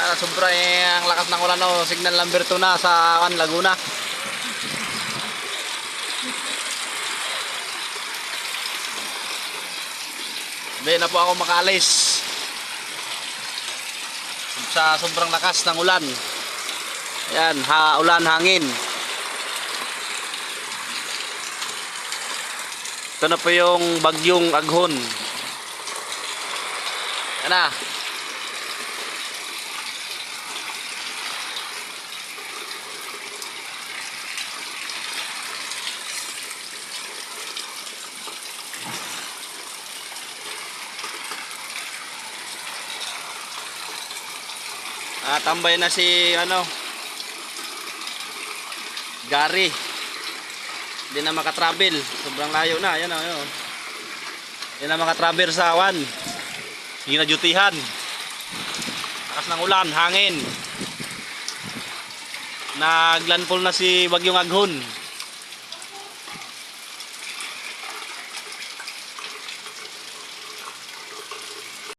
Ah, sobra eh, ang lakas ng ulan no, signal number 2 na sa kan Laguna. Hindi na po ako makaalis. Sa sobrang lakas ng ulan. Yan, ha, ulan, hangin. Ito na po yung bagyong aghon. Yan na. Ah, tambay na si ano Gary. Hindi na makatravel. Sobrang layo na. Ayan oh, ayan. Hindi na makatravel sa awan. Hindi na dutihan. Lakas ng ulan, hangin. Naglandfall na si Bagyong Aghon.